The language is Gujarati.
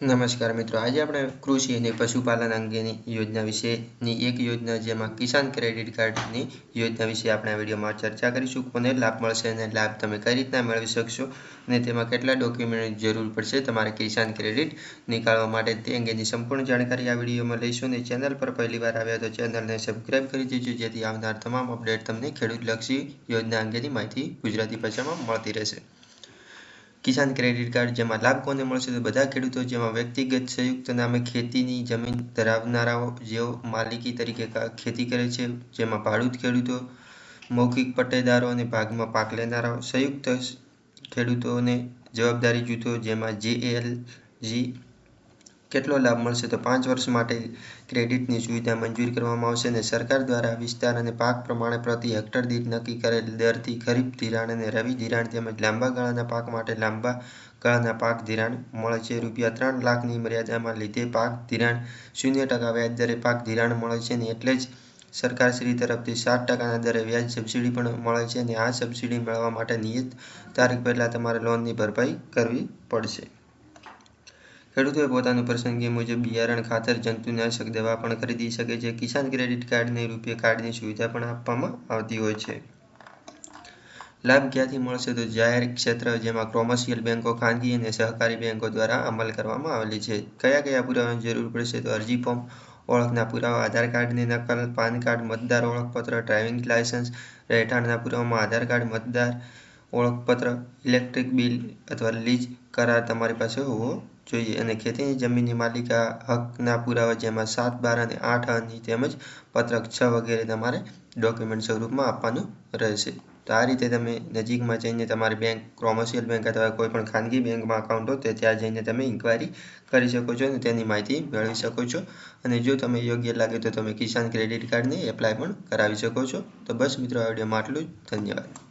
નમસ્કાર મિત્રો, આજે આપણે કૃષિ અને પશુપાલન અંગેની યોજના વિશેની એક યોજના જેમાં કિસાન ક્રેડિટ કાર્ડની યોજના વિશે આપણે આ વિડીયોમાં ચર્ચા કરીશું. કોને લાભ મળશે અને લાભ તમે કઈ રીતના મેળવી શકશો અને તેમાં કેટલા ડોક્યુમેન્ટની જરૂર પડશે તમારે કિસાન ક્રેડિટ નીકાળવા માટે તે અંગેની સંપૂર્ણ જાણકારી આ વિડીયોમાં લઈશું અને ચેનલ પર પહેલી વાર આવ્યા તો ચેનલને સબસ્ક્રાઇબ કરી દેજો, જેથી આવનાર તમામ અપડેટ તમને ખેડૂતલક્ષી યોજના અંગેની માહિતી ગુજરાતી ભાષામાં મળતી રહેશે. કિસાન ક્રેડિટ કાર્ડ જેમાં લાભ કોને મળશે તો બધા ખેડૂતો જેમાં વ્યક્તિગત સંયુક્ત નામે ખેતીની જમીન ધરાવનારાઓ જેઓ માલિકી તરીકે ખેતી કરે છે, જેમાં ભાડૂત ખેડૂતો, મૌખિક પટ્ટેદારો અને ભાગમાં પાક લેનારાઓ, સંયુક્ત ખેડૂતોને જવાબદારી જૂથો જેમાં જેએલજી કેટલો લાભ મળશે તો પાંચ વર્ષ માટે ક્રેડિટની સુવિધા મંજૂર કરવામાં આવશે અને સરકાર દ્વારા વિસ્તાર અને પાક પ્રમાણે પ્રતિ હેક્ટર દીઠ નક્કી કરેલ દરથી ખરીફ ધિરાણ અને રવિ ધિરાણ તેમજ લાંબા ગાળાના પાક માટે લાંબા ગાળાના પાક ધિરાણ મળે છે. રૂપિયા ત્રણ લાખની મર્યાદામાં લીધે પાક ધિરાણ શૂન્ય ટકા વ્યાજ દરે પાક ધિરાણ મળે છે અને એટલે જ સરકારશ્રી તરફથી સાત ટકાના દરે વ્યાજ સબસિડી પણ મળે છે અને આ સબસિડી મેળવવા માટે નિયત તારીખ પહેલાં તમારે લોનની ભરપાઈ કરવી પડશે. ખેડૂતોએ પોતાની પસંદગી મુજબ બિયારણ, ખાતર, જંતુનાશક, દવા પણ ખરીદી શકે છે. કિસાન ક્રેડિટ કાર્ડને રૂપિયા કાર્ડની સુવિધા પણ આપવામાં આવતી હોય છે. લાભ ક્યાંથી મળશે તો જાહેર ક્ષેત્ર, જેમાં કોમર્શિયલ બેંકો, ખાનગી અને સહકારી બેંકો દ્વારા અમલ કરવામાં આવેલી છે. કયા કયા પુરાવાની જરૂર પડશે તો અરજી ફોર્મ ઓળખના પુરાવા, આધાર કાર્ડની નકલ, પાન કાર્ડ, મતદાર ઓળખપત્ર, ડ્રાઇવિંગ લાયસન્સ રહેઠાણના પુરાવામાં આધાર કાર્ડ, મતદાર ઓળખપત્ર, ઇલેક્ટ્રિક બિલ અથવા લીઝ કરાર તમારી પાસે હોવો જોઈએ. અને ખેતીની જમીનની માલિકા હકના પુરાવા જેમાં સાત, બાર અને આઠ અની તેમજ પત્રક છ વગેરે તમારે ડોક્યુમેન્ટ સ્વરૂપમાં આપવાનું રહેશે. તો આ રીતે તમે નજીકમાં જઈને તમારી બેંક, કોમર્શિયલ બેંક અથવા કોઈ પણ ખાનગી બેંકમાં અકાઉન્ટ હોય, તો ત્યાં જઈને તમે ઇન્ક્વાયરી કરી શકો છો અને તેની માહિતી મેળવી શકો છો. અને જો તમે યોગ્ય લાગે તો તમે કિસાન ક્રેડિટ કાર્ડને એપ્લાય પણ કરાવી શકો છો. તો બસ મિત્રો, આ વિડીયોમાં આટલું જ. ધન્યવાદ.